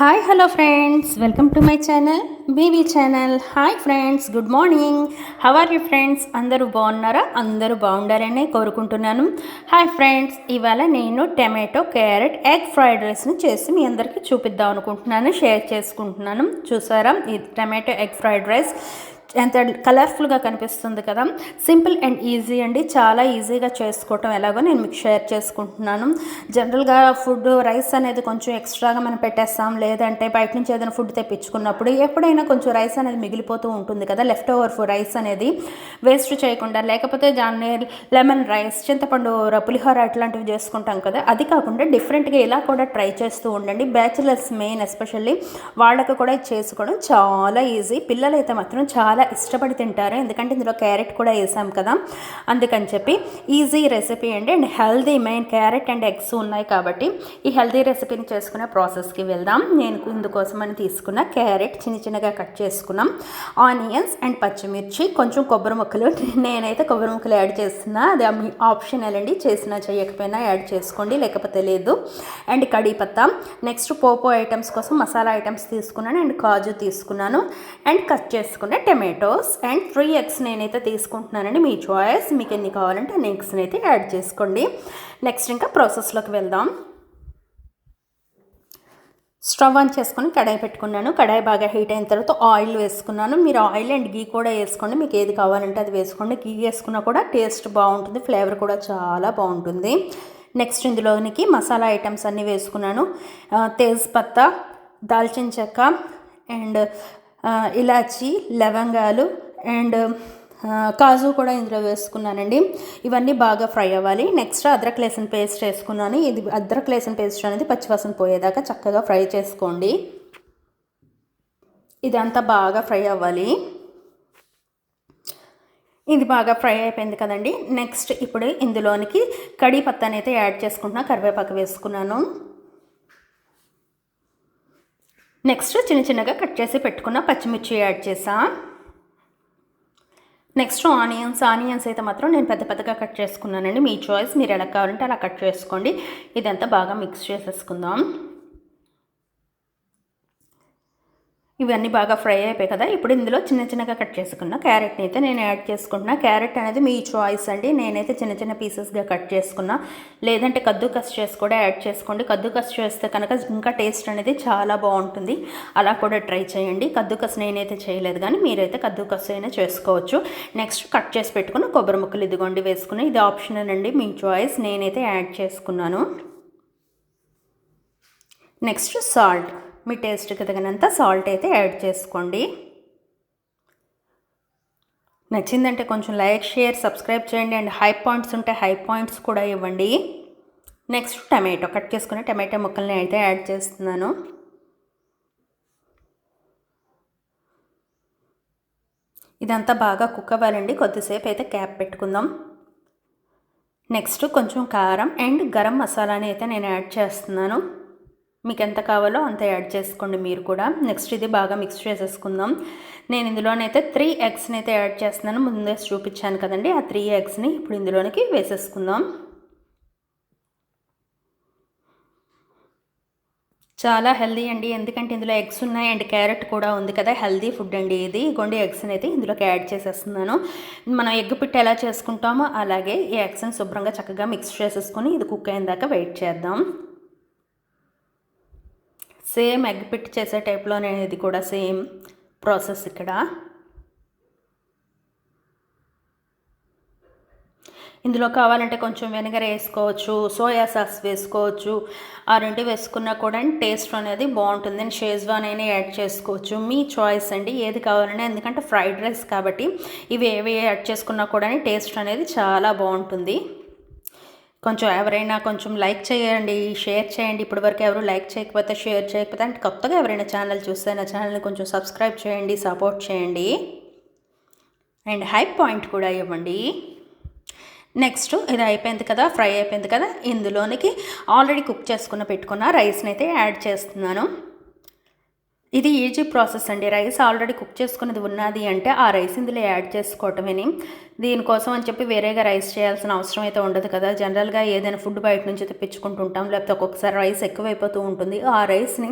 Hi hello friends welcome to my channel BV channel hi friends good morning how are you friends అందరూ బాగున్నారా? అందరూ బాగుండారని కోరుకుంటున్నాను. Hi friends ఇవాళ నేను tomato carrot egg fried రైస్ని చేసి మీ అందరికీ చూపిద్దాం అనుకుంటున్నాను. షేర్ చేసుకుంటున్నాను. చూసారా? ఇది టమాటో ఎగ్ ఫ్రైడ్ రైస్ ఎంత కలర్ఫుల్గా కనిపిస్తుంది కదా. సింపుల్ అండ్ ఈజీ అండి. చాలా ఈజీగా చేసుకోవటం ఎలాగో నేను మీకు షేర్ చేసుకుంటున్నాను. జనరల్గా ఫుడ్ రైస్ అనేది కొంచెం ఎక్స్ట్రాగా మనం పెట్టేస్తాం. లేదంటే బయట నుంచి ఏదైనా ఫుడ్ తెప్పించుకున్నప్పుడు ఎప్పుడైనా కొంచెం రైస్ అనేది మిగిలిపోతూ ఉంటుంది కదా. లెఫ్ట్ ఓవర్ రైస్ అనేది వేస్ట్ చేయకుండా లేకపోతే దాన్ని లెమన్ రైస్ చింతపండు పులిహోర అట్లాంటివి చేసుకుంటాం కదా. అది కాకుండా డిఫరెంట్గా ఇలా కూడా ట్రై చేస్తూ ఉండండి. బ్యాచిలర్స్ మెయిన్ ఎస్పెషల్లీ వాళ్ళకి కూడా ఇది చేసుకోవడం చాలా ఈజీ పిల్లలైతే మాత్రం చాలా ఇష్టపడి తింటారు. ఎందుకంటే ఇందులో క్యారెట్ కూడా వేసాం కదా. అందుకని చెప్పి ఈజీ రెసిపీ అండి. And healthy main carrot and eggs ఉన్నాయి కాబట్టి ఈ హెల్దీ రెసిపీని చేసుకునే ప్రాసెస్కి వెళ్దాం. నేను ఇందుకోసం అని తీసుకున్న క్యారెట్ చిన్న చిన్నగా కట్ చేసుకున్నాం. ఆనియన్స్ అండ్ పచ్చిమిర్చి కొంచెం కొబ్బరి ముక్కలు. నేనైతే కొబ్బరి ముక్కలు యాడ్ చేస్తున్నా. అది ఆప్షనల్ అండి. చేసినా చేయకపోయినా యాడ్ చేసుకోండి. లేకపోతే లేదు. అండ్ కడిపత్తా నెక్స్ట్ పోపో ఐటమ్స్ కోసం మసాలా ఐటమ్స్ తీసుకున్నాను. అండ్ కాజు తీసుకున్నాను. అండ్ కట్ చేసుకున్న టొమాటోస్ అండ్ త్రీ ఎగ్స్ నేనైతే తీసుకుంటున్నానండి. మీ చాయిస్ మీకు ఎన్ని కావాలంటే అన్ని ఎగ్స్ని అయితే యాడ్ చేసుకోండి. నెక్స్ట్ ఇంకా ప్రాసెస్లోకి వెళ్దాం. స్టవ్ ఆన్ చేసుకొని కడాయి పెట్టుకున్నాను. కడాయి బాగా హీట్ అయిన తర్వాత ఆయిల్ వేసుకున్నాను. మీరు ఆయిల్ అండ్ గీ కూడా వేసుకోండి. మీకు ఏది కావాలంటే అది వేసుకోండి. గీ వేసుకున్నా కూడా టేస్ట్ బాగుంటుంది. ఫ్లేవర్ కూడా చాలా బాగుంటుంది. నెక్స్ట్ ఇందులోనికి మసాలా ఐటమ్స్ అన్నీ వేసుకున్నాను. తేజ్పత్తా దాల్చిన చెక్క అండ్ ఇలాచి లవంగాలు అండ్ కాజు కూడా ఇందులో వేసుకున్నానండి. ఇవన్నీ బాగా ఫ్రై అవ్వాలి. నెక్స్ట్ అద్రక్ లేసన్ పేస్ట్ వేసుకున్నాను ఇది అద్రక్ లేసన్ పేస్ట్ అనేది పచ్చివాసన పోయేదాకా చక్కగా ఫ్రై చేసుకోండి. ఇదంతా బాగా ఫ్రై అవ్వాలి. ఇది బాగా ఫ్రై అయిపోయింది కదండి. నెక్స్ట్ ఇప్పుడు ఇందులోనికి కడిపత్తాను అయితే యాడ్ చేసుకుంటున్నా. కరివేపాకు వేసుకున్నాను. నెక్స్ట్ చిన్న చిన్నగా కట్ చేసి పెట్టుకున్న పచ్చిమిర్చి యాడ్ చేసా నెక్స్ట్ ఆనియన్స్ ఆనియన్స్ అయితే మాత్రం నేను పెద్ద పెద్దగా కట్ చేసుకున్నానండి. మీ చాయిస్ మీరు ఎలా కావాలంటే అలా కట్ చేసుకోండి. ఇదంతా బాగా మిక్స్ చేసేసుకుందాం. ఇవన్నీ బాగా ఫ్రై అయిపోయాయి కదా. ఇప్పుడు ఇందులో చిన్న చిన్నగా కట్ చేసుకున్న క్యారెట్ని అయితే నేను యాడ్ చేసుకుంటున్నా. క్యారెట్ అనేది మీ చాయిస్ అండి. నేనైతే చిన్న చిన్న పీసెస్గా కట్ చేసుకున్నా. లేదంటే కద్దుకస్ చేసి కూడా యాడ్ చేసుకోండి. కద్దుకస్ చేస్తే కనుక ఇంకా టేస్ట్ అనేది చాలా బాగుంటుంది. అలా కూడా ట్రై చేయండి. కద్దుకస్ నేనైతే చేయలేదు కానీ మీరైతే కద్దుకస్ అయినా చేసుకోవచ్చు. నెక్స్ట్ కట్ చేసి పెట్టుకున్న కొబ్బరి ముక్కలు ఇదిగోండి వేసుకుని ఇది ఆప్షనల్ అండి. మీ చాయిస్ నేనైతే యాడ్ చేసుకున్నాను. Next salt. మీ టేస్ట్కి తగినంత సాల్ట్ అయితే యాడ్ చేసుకోండి. నచ్చిందంటే కొంచెం లైక్ షేర్ సబ్స్క్రైబ్ చేయండి. అండ్ హై పాయింట్స్ ఉంటే హై పాయింట్స్ కూడా ఇవ్వండి. నెక్స్ట్ టమాటో కట్ చేసుకుని టమాటో ముక్కల్ని అయితే యాడ్ చేస్తున్నాను. ఇదంతా బాగా కుక్ అవ్వాలండి. కొద్దిసేపు అయితే క్యాప్ పెట్టుకుందాం. నెక్స్ట్ కొంచెం కారం అండ్ గరం మసాలాని అయితే నేను యాడ్ చేస్తున్నాను. మీకు ఎంత కావాలో అంత యాడ్ చేసుకోండి మీరు కూడా. నెక్స్ట్ ఇది బాగా మిక్స్ చేసేసుకుందాం. నేను ఇందులోనైతే త్రీ ఎగ్స్ని అయితే యాడ్ చేస్తున్నాను. ముందే చూపించాను కదండి ఆ త్రీ ఎగ్స్ని ఇప్పుడు ఇందులోనికి వేసేసుకుందాం. చాలా హెల్దీ అండి ఎందుకంటే ఇందులో ఎగ్స్ ఉన్నాయి అండ్ క్యారెట్ కూడా ఉంది కదా హెల్దీ ఫుడ్ అండి ఇది. గొండి ఎగ్స్ని అయితే ఇందులోకి యాడ్ చేసేస్తున్నాను. మనం ఎగ్ పిట్ట ఎలా చేసుకుంటామో అలాగే ఈ ఎగ్స్ని శుభ్రంగా చక్కగా మిక్స్ చేసేసుకొని ఇది కుక్ అయిన దాకా వెయిట్ చేద్దాం. సేమ్ ఎగ్ పిట్ చేసే టైప్లోనే ఇది కూడా సేమ్ ప్రాసెస్ ఇక్కడ. ఇందులో కావాలంటే కొంచెం వెనిగర్ వేసుకోవచ్చు సోయా సాస్ వేసుకోవచ్చు. ఆ రెండు వేసుకున్నా కూడా టేస్ట్ అనేది బాగుంటుంది. నేను షేజ్వాన్ అయినా యాడ్ చేసుకోవచ్చు. మీ చాయిస్ అండి. ఏది కావాలంటే ఎందుకంటే ఫ్రైడ్ రైస్ కాబట్టి ఇవి ఏవి యాడ్ చేసుకున్నా కూడా టేస్ట్ అనేది చాలా బాగుంటుంది. కొంచెం ఎవరైనా కొంచెం లైక్ చేయండి షేర్ చేయండి. ఇప్పటి వరకు ఎవరు లైక్ చేయకపోతే షేర్ చేయకపోతే అంటే కొత్తగా ఎవరైనా ఛానల్ చూస్తే నా ఛానల్ని కొంచెం సబ్స్క్రైబ్ చేయండి సపోర్ట్ చేయండి. అండ్ హై పాయింట్ కూడా ఇవ్వండి. నెక్స్ట్ ఇది అయిపోయింది కదా ఫ్రై అయిపోయింది కదా. ఇందులోనికి ఆల్రెడీ కుక్ చేసుకున్న పెట్టుకున్న రైస్ని అయితే యాడ్ చేస్తున్నాను. ఇది ఈజీ ప్రాసెస్ అండి. రైస్ ఆల్రెడీ కుక్ చేసుకున్నది ఉన్నది అంటే ఆ రైస్ ఇందులో యాడ్ చేసుకోవటమేని. దీనికోసం అని చెప్పి వేరేగా రైస్ చేయాల్సిన అవసరం అయితే ఉండదు కదా. జనరల్గా ఏదైనా ఫుడ్ బయట నుంచి తెప్పించుకుంటుంటాం. లేకపోతే ఒక్కొక్కసారి రైస్ ఎక్కువైపోతూ ఉంటుంది. ఆ రైస్ని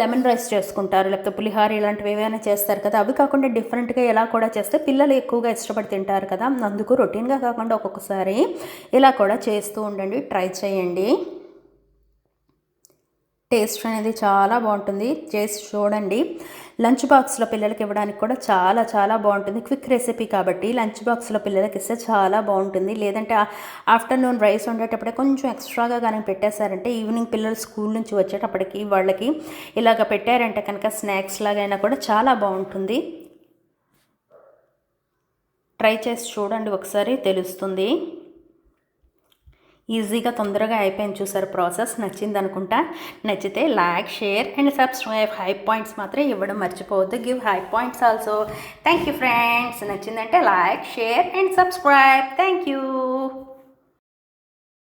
లెమన్ రైస్ చేసుకుంటారు. లేకపోతే పులిహార ఇలాంటివి ఏవైనా చేస్తారు కదా. అవి కాకుండా డిఫరెంట్గా ఎలా కూడా చేస్తే పిల్లలు ఎక్కువగా ఇష్టపడి తింటారు కదా. అందుకు రొటీన్గా కాకుండా ఒక్కొక్కసారి ఇలా కూడా చేస్తూ ఉండండి. ట్రై చేయండి. టేస్ట్ అనేది చాలా బాగుంటుంది. చేసి చూడండి. లంచ్ బాక్స్లో పిల్లలకి ఇవ్వడానికి కూడా చాలా చాలా బాగుంటుంది. క్విక్ రెసిపీ కాబట్టి లంచ్ బాక్స్లో పిల్లలకి ఇస్తే చాలా బాగుంటుంది. లేదంటే ఆఫ్టర్నూన్ రైస్ వండేటప్పుడే కొంచెం ఎక్స్ట్రాగా కానీ పెట్టేశారంటే ఈవినింగ్ పిల్లలు స్కూల్ నుంచి వచ్చేటప్పటికి వాళ్ళకి ఇలాగ పెట్టారంటే కనుక స్నాక్స్ లాగైనా కూడా చాలా బాగుంటుంది. ట్రై చేసి చూడండి. ఒకసారి తెలుస్తుంది. ఈజీగా తొందరగా అయిపోయింది చూసారు ప్రాసెస్. నచ్చింది అనుకుంటా. నచ్చితే like share and subscribe. High points మాత్రం ఇవ్వడం మర్చిపోవద్దు. Give high points also. Thank you friends. నచ్చిందంటే like share and subscribe. Thank you.